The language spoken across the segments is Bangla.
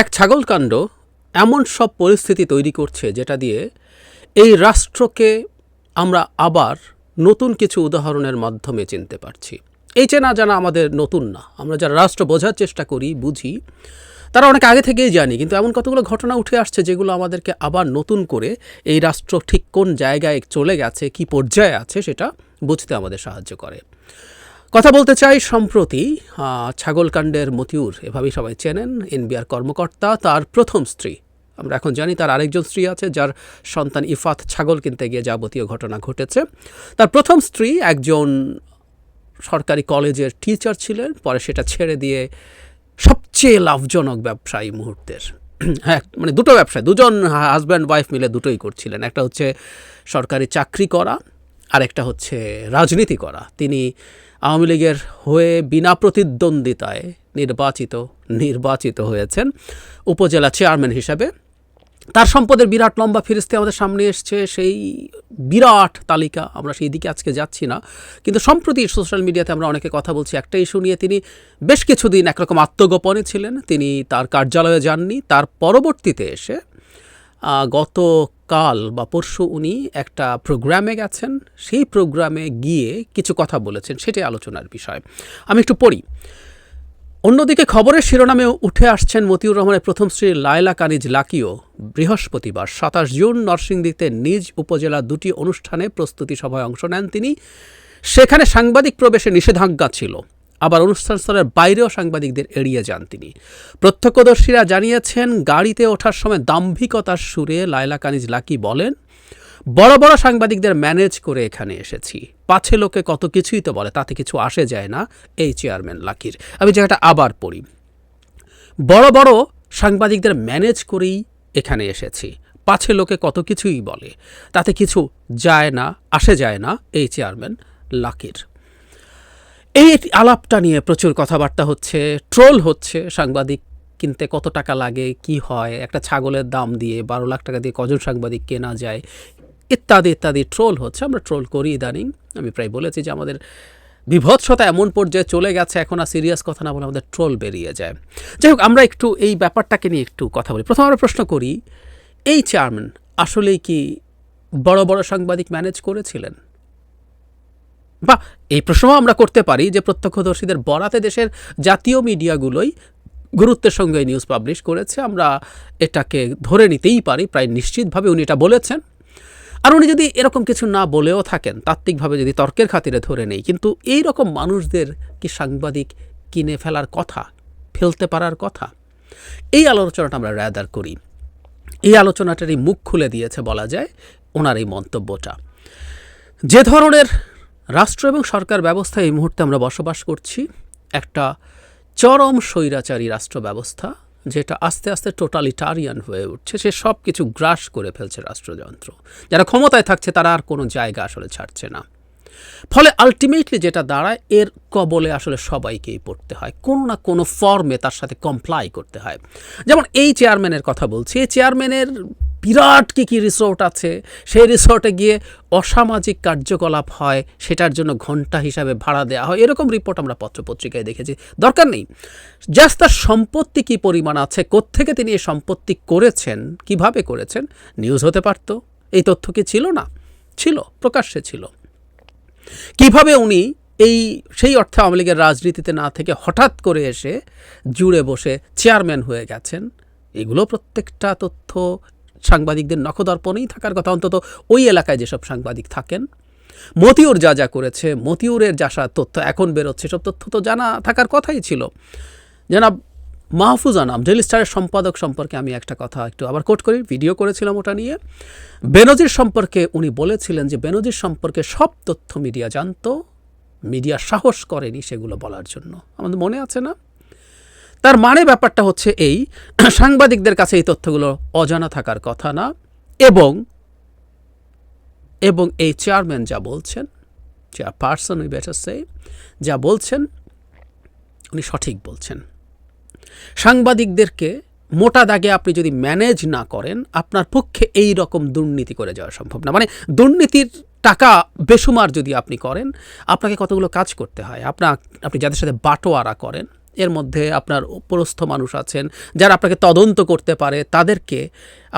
এক ছাগলকাণ্ড এমন সব পরিস্থিতি তৈরি করছে যেটা দিয়ে এই রাষ্ট্রকে আমরা আবার নতুন কিছু উদাহরণের মাধ্যমে চিনতে পারছি। এই চেনা জানা আমাদের নতুন না। আমরা যারা রাষ্ট্র বোঝার চেষ্টা করি, বুঝি, তারা অনেক আগে থেকেই জানি, কিন্তু এমন কতগুলো ঘটনা উঠে আসছে যেগুলো আমাদেরকে আবার নতুন করে এই রাষ্ট্র ঠিক কোন জায়গায় চলে গেছে, কি পর্যায়ে আছে সেটা বুঝতে আমাদের সাহায্য করে। কথা বলতে চাই সম্প্রতি ছাগলকাণ্ডের মতিউর এভাবেই সবাই চেনেন, এনবিআর কর্মকর্তা, তার প্রথম স্ত্রী। আমরা এখন জানি তার আরেকজন স্ত্রী আছে, যার সন্তান ইফাত ছাগল কিনতে গিয়ে যাবতীয় ঘটনা ঘটেছে। তার প্রথম স্ত্রী একজন সরকারি কলেজের টিচার ছিলেন, পরে সেটা ছেড়ে দিয়ে সবচেয়ে লাভজনক ব্যবসায়ী মুহূর্তের। হ্যাঁ মানে দুটো ব্যবসায়, দুজন হাজব্যান্ড ওয়াইফ মিলে দুটোই করছিলেন। একটা হচ্ছে সরকারি চাকরি করা আর একটা হচ্ছে রাজনীতি করা। তিনি আওয়ামী লীগের হয়ে বিনা প্রতিদ্বন্দ্বিতায় নির্বাচিত নির্বাচিত হয়েছেন উপজেলা চেয়ারম্যান হিসাবে। তার সম্পদের বিরাট লম্বা ফিরিস্তি আমাদের সামনে এসছে, সেই বিরাট তালিকা আমরা সেই দিকে আজকে যাচ্ছি না। কিন্তু সম্প্রতি সোশ্যাল মিডিয়াতে আমরা অনেকে কথা বলছি, একটা ইস্যু নিয়ে তিনি বেশ কিছুদিন একরকম আত্মগোপনে ছিলেন। তিনি তার কার্যালয়ে যাননি, তার পরবর্তীতে এসে গতকাল বা পরশু উনি একটা প্রোগ্রামে গেছেন। সেই প্রোগ্রামে গিয়ে কিছু কথা বলেছেন, সেটাই আলোচনার বিষয়। আমি একটু পড়ি। অন্যদিকে খবরের শিরোনামে উঠে আসছেন মতিউর রহমানের প্রথম স্ত্রী লায়লা কানিজ লাকিও বৃহস্পতিবার সাতাশ জুন নরসিংদীতে নিজ উপজেলা দুটি অনুষ্ঠানে প্রস্তুতি সভায় অংশ নেন তিনি। সেখানে সাংবাদিক প্রবেশে নিষেধাজ্ঞা ছিল। আবার অনুষ্ঠান স্থলের বাইরেও সাংবাদিকদের এড়িয়ে যান তিনি। প্রত্যক্ষদর্শীরা জানিয়েছেন, গাড়িতে ওঠার সময় দাম্ভিকতার সুরে লায়লা কানিজ লাকি বলেন, বড় বড় সাংবাদিকদের ম্যানেজ করে এখানে এসেছি। পাছে লোকে কত কিছুই তো বলে, তাতে কিছু আসে যায় না। এই চেয়ারম্যান লাকির। আমি জায়গাটা আবার পড়ি। বড় বড় সাংবাদিকদের ম্যানেজ করেই এখানে এসেছি। পাছে লোকে কত কিছুই বলে, তাতে কিছু যায় না, আসে যায় না। এই চেয়ারম্যান লাকির। এই আলাপটা নিয়ে প্রচুর কথাবার্তা হচ্ছে ট্রোল হচ্ছে সাংবাদিক কিনতে কত টাকা লাগে, কি হয়, একটা ছাগলের দাম দিয়ে বারো লাখ টাকা দিয়ে কজন সাংবাদিক কেনা যায়, ইত্যাদি ইত্যাদি ট্রোল হচ্ছে, আমরা ট্রোল করি ইদানিং। আমি প্রায় বলেছি যে আমাদের বিভৎসতা এমন পর্যায়ে চলে গেছে, এখন আর সিরিয়াস কথা না বলে আমাদের ট্রোল বেরিয়ে যায়। যাই হোক, আমরা একটু এই ব্যাপারটাকে নিয়ে একটু কথা বলি। প্রথম আমরা প্রশ্ন করি, এই চেয়ারম্যান আসলেই কি বড় বড় সাংবাদিক ম্যানেজ করেছিলেন? বা এই প্রশ্নও আমরা করতে পারি যে প্রত্যক্ষদর্শীদের বরাতে দেশের জাতীয় মিডিয়াগুলোই গুরুত্বের সঙ্গে নিউজ পাবলিশ করেছে। আমরা এটাকে ধরে নিতেই পারি, প্রায় নিশ্চিতভাবে উনি এটা বলেছেন। আর উনি যদি এরকম কিছু না বলেও থাকেন, তাত্ত্বিকভাবে যদি তর্কের খাতিরে ধরে নেই, কিন্তু এই রকম মানুষদের কি সাংবাদিক কিনে ফেলার কথা, ফেলতে পারার কথা? এই আলোচনাটা আমরা র্যাদার করি। এই আলোচনাটারই মুখ খুলে দিয়েছে বলা যায় ওনার এই মন্তব্যটা। যে ধরনের রাষ্ট্র এবং সরকার ব্যবস্থায় এই মুহূর্তে আমরা বসবাস করছি একটা চরম স্বৈরাচারী রাষ্ট্র ব্যবস্থা, যেটা আস্তে আস্তে টোটালিটারিয়ান হয়ে উঠছে। সে সব কিছু গ্রাস করে ফেলছে রাষ্ট্রযন্ত্র। যারা ক্ষমতায় থাকছে, তারা আর কোনো জায়গা আসলে ছাড়ছে না। ফলে আলটিমেটলি যেটা দাঁড়ায়, এর কবলে আসলে সবাইকেই পড়তে হয়। কোনো না কোনো ফর্মে তার সাথে কমপ্লাই করতে হয়। যেমন এই চেয়ারম্যানের কথা বলছি। এই চেয়ারম্যানের বিরাট কী কী রিসোর্ট আছে, সেই রিসোর্টে গিয়ে অসামাজিক কার্যকলাপ হয়, সেটার জন্য ঘণ্টা হিসাবে ভাড়া দেওয়া হয়, এরকম রিপোর্ট আমরা পত্রপত্রিকায় দেখেছি। দরকার নেই। জাস্ট তার সম্পত্তি কী পরিমাণ আছে, কোত্থেকে তিনি এই সম্পত্তি করেছেন, কীভাবে করেছেন নিউজ হতে পারত। এই তথ্য কি ছিল না? ছিল, প্রকাশ্যে ছিল। কীভাবে উনি এই, সেই অর্থে আওয়ামী লীগের রাজনীতিতে না থেকে হঠাৎ করে এসে জুড়ে বসে চেয়ারম্যান হয়ে গেছেন, এগুলো প্রত্যেকটা তথ্য সাংবাদিকদের নখদর্পণেই থাকার কথা। অন্তত ওই এলাকায় যেসব সাংবাদিক থাকেন, মতিউর যা যা করেছে, মতিউরের যা যা তথ্য এখন বেরোচ্ছে সব তথ্য তো জানা থাকার কথাই ছিল। জনাব মাহফুজ আনাম ডেলি স্টারের সম্পাদক সম্পর্কে আমি একটা কথা একটু আবার কোট করি, ভিডিও করেছিলাম ওটা নিয়ে। বেনজির সম্পর্কে উনি বলেছিলেন যে, বেনজির সম্পর্কে সব তথ্য মিডিয়া জানতো, মিডিয়া সাহস করেনি সেগুলো বলার জন্য। আমাদের মনে আছে না? তার মানে ব্যাপারটা হচ্ছে এই, সাংবাদিকদের কাছে এই তথ্যগুলো অজানা থাকার কথা না। এবং এবং এই চেয়ারম্যান যা বলছেন, চেয়ারপারসন উই বেটার সে যা বলছেন, উনি সঠিক বলছেন। সাংবাদিকদেরকে মোটা দাগে আপনি যদি ম্যানেজ না করেন, আপনার পক্ষে এই রকম দুর্নীতি করে যাওয়া সম্ভব না। মানে দুর্নীতির টাকা বেসুমার যদি আপনি করেন, আপনাকে কতগুলো কাজ করতে হয়? আপনার আপনি যাদের সাথে বাটোয়ারা করেন এর মধ্যে আপনার উপরস্থ মানুষ আছেন, যারা আপনাকে তদন্ত করতে পারে, তাদেরকে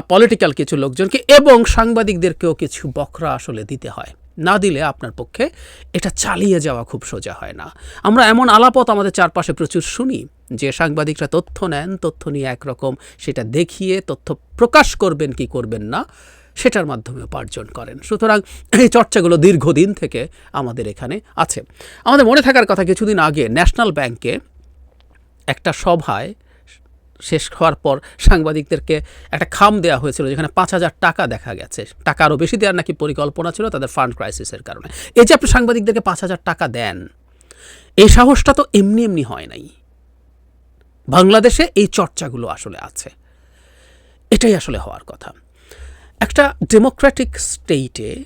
পলিটিক্যাল কিছু লোকজনকে এবং সাংবাদিকদেরকেও কিছু বকরা আসলে দিতে হয়। না দিলে আপনার পক্ষে এটা চালিয়ে যাওয়া খুব সোজা হয় না। আমরা এমন আলাপত আমাদের চারপাশে প্রচুর শুনি যে সাংবাদিকরা তথ্য নেন, তথ্য নিয়ে একরকম সেটা দেখিয়ে তথ্য প্রকাশ করবেন কি করবেন না, সেটার মাধ্যমে উপার্জন করেন। সুতরাং এই চর্চাগুলো দীর্ঘদিন থেকে আমাদের এখানে আছে। আমাদের মনে থাকার কথা কিছুদিন আগে ন্যাশনাল ব্যাংকে একটা সভায় শেষ হওয়ার পর সাংবাদিকদেরকে একটা খাম দেওয়া হয়েছিল যেখানে পাঁচ হাজার টাকা দেখা গেছে। টাকা আরও বেশি দেওয়ার নাকি পরিকল্পনা ছিল তাদের ফান্ড ক্রাইসিসের কারণে। এই যে আপনি সাংবাদিকদেরকে পাঁচ হাজার টাকা দেন, এই সাহসটা তো এমনি এমনি হয় নাই। বাংলাদেশে এই চর্চাগুলো আসলে আছে। এটাই আসলে হওয়ার কথা। একটা ডেমোক্রেটিক স্টেটে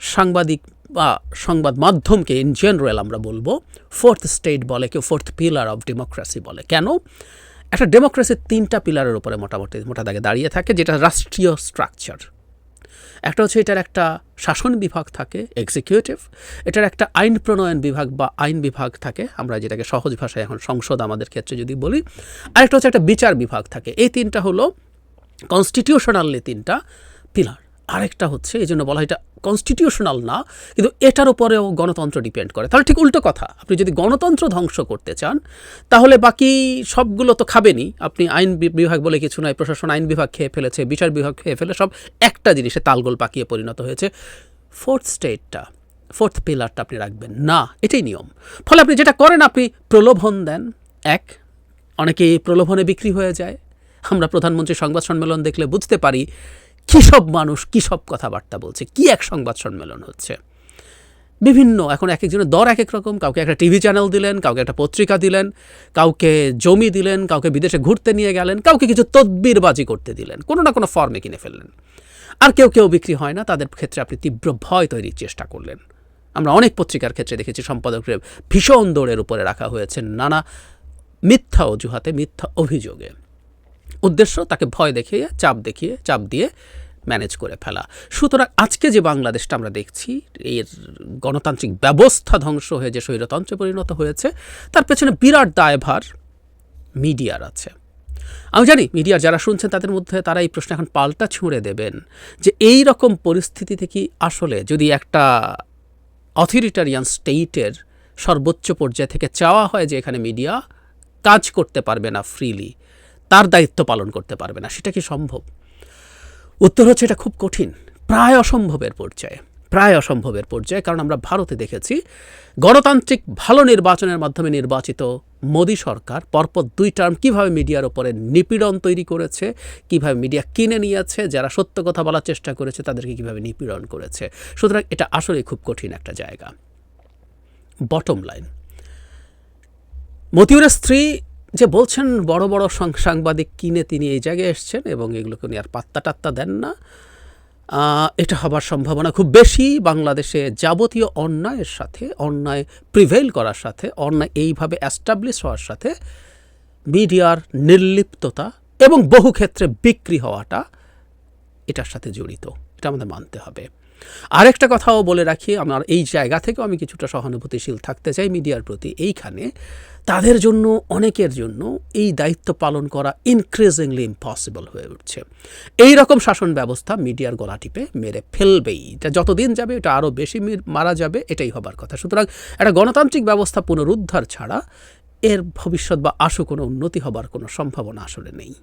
সাংবাদিক বা সংবাদ মাধ্যমকে ইন জেনারেল আমরা বলব ফোর্থ স্টেট বলে কেউ ফোর্থ পিলার অফ ডেমোক্রেসি বলে। কেন? একটা ডেমোক্রেসির তিনটা পিলারের উপরে মোটামুটি, মোটা দাগে দাঁড়িয়ে থাকে, যেটা রাষ্ট্রীয় স্ট্রাকচার একটা হচ্ছে এটার একটা শাসন বিভাগ থাকে এক্সিকিউটিভ এটার একটা আইন প্রণয়ন বিভাগ বা আইন বিভাগ থাকে, আমরা যেটাকে সহজ ভাষায় এখন সংসদ আমাদের ক্ষেত্রে যদি বলি। আরেকটা হচ্ছে একটা বিচার বিভাগ থাকে, এই তিনটা হলো কনস্টিটিউশনালি তিনটা পিলার আরেকটা হচ্ছে, এই জন্য বলা হয় এটা কনস্টিটিউশনাল না, কিন্তু এটার উপরেও গণতন্ত্র ডিপেন্ড করে। তাহলে ঠিক উল্টো কথা, আপনি যদি গণতন্ত্র ধ্বংস করতে চান, তাহলে বাকি সবগুলো তো খাবেনই। আপনি আইন বিভাগ বলে কিছু নয় প্রশাসন, আইন বিভাগ খেয়ে ফেলেছে, বিচার বিভাগ খেয়ে ফেলে, সব একটা জিনিসে তালগোল পাকিয়ে পরিণত হয়েছে। ফোর্থ স্টেটটা ফোর্থ পিলারটা আপনি রাখবেন। না, এটাই নিয়ম। ফলে আপনি যেটা করেন, আপনি প্রলোভন দেন। এক অনেকে প্রলোভনে বিক্রি হয়ে যায়। আমরা প্রধানমন্ত্রী সংবাদ সম্মেলন দেখলে বুঝতে পারি কী সব মানুষ, কী সব কথাবার্তা বলছে, কি এক সংবাদ সম্মেলন হচ্ছে? বিভিন্ন, এখন এক একজনের দর এক এক রকম, কাউকে একটা টিভি চ্যানেল দিলেন, কাউকে একটা পত্রিকা দিলেন, কাউকে জমি দিলেন, কাউকে বিদেশে ঘুরতে নিয়ে গেলেন, কাউকে কিছু তদ্বিরবাজি করতে দিলেন, কোনো না কোনো ফর্মে কিনে ফেললেন। আর কেউ কেউ বিক্রি হয় না, তাদের ক্ষেত্রে আপনি তীব্র ভয় তৈরির চেষ্টা করলেন। আমরা অনেক পত্রিকার ক্ষেত্রে দেখেছি সম্পাদকের ভীষণ দৌড়ের উপরে রাখা হয়েছে নানা মিথ্যা অজুহাতে, মিথ্যা অভিযোগে। উদ্দেশ্য তাকে ভয় দেখিয়ে, চাপ দেখিয়ে, চাপ দিয়ে ম্যানেজ করে ফেলা। সুতরাং আজকে যে বাংলাদেশটা আমরা দেখছি, এর গণতান্ত্রিক ব্যবস্থা ধ্বংস হয়ে যে স্বৈরতন্ত্রে পরিণত হয়েছে, তার পেছনে বিরাট দায়ভার মিডিয়ার আছে। আমি জানি মিডিয়ার যারা শুনছেন, তাদের মধ্যে তারা এই প্রশ্ন এখন পাল্টা ছুঁড়ে দেবেন যে এই রকম পরিস্থিতিতে কি আসলে যদি একটা অথরিটারিয়ান স্টেটের সর্বোচ্চ পর্যায় থেকে চাওয়া হয় যে এখানে মিডিয়া কাজ করতে পারবে না ফ্রিলি তার দায়িত্ব পালন করতে পারবে না। সেটা কি সম্ভব? উত্তর হচ্ছে এটা খুব কঠিন। প্রায় অসম্ভবের পর্যায়ে। প্রায় অসম্ভবের পর্যায়ে, কারণ আমরা ভারতে দেখেছি, গণতান্ত্রিক ভালো নির্বাচনের মাধ্যমে নির্বাচিত মোদী সরকার পরপর দুই টার্ম কীভাবে মিডিয়ার ওপরে নিপীড়ন তৈরি করেছে, কীভাবে মিডিয়া কিনে নিয়েছে, যারা সত্য কথা বলার চেষ্টা করেছে, তাদেরকে কীভাবে নিপীড়ন করেছে। সুতরাং এটা আসলে খুব কঠিন একটা জায়গা। বটম লাইন মতিউরের স্ত্রী যে বলছেন, বড় বড় সাংবাদিক কিনে তিনি এই জায়গায় এসছেন এবং এগুলোকে নিয়ে আর পাত্তা টাত্তা দেন না। এটা হবার সম্ভাবনা খুব বেশি। বাংলাদেশে যাবতীয় অন্যায়ের সাথে, অন্যায় প্রিভেল করার সাথে, অন্যায় এইভাবে অ্যাস্টাবলিশ হওয়ার সাথে মিডিয়ার নির্লিপ্ততা এবং বহু ক্ষেত্রে বিক্রি হওয়াটা এটার সাথে জড়িত। এটা আমাদের মানতে হবে। আরেকটা কথাও বলে রাখি, আমার এই জায়গা থেকেও আমি কিছুটা সহানুভূতিশীল থাকতে চাই মিডিয়ার প্রতি। এইখানে তাদের জন্য, অনেকের জন্য এই দায়িত্ব পালন করা ইনক্রিজিংলি ইম্পসিবল হয়ে উঠছে। এই রকম শাসন ব্যবস্থা মিডিয়ার গলা টিপে মেরে ফেলবেই। এটা যতদিন যাবে এটা আরও বেশি মারা যাবে, এটাই হবার কথা। সুতরাং একটা গণতান্ত্রিক ব্যবস্থা পুনরুদ্ধার ছাড়া এর ভবিষ্যৎ বা আশু কোনো উন্নতি হবার কোনো সম্ভাবনা আসলে নেই।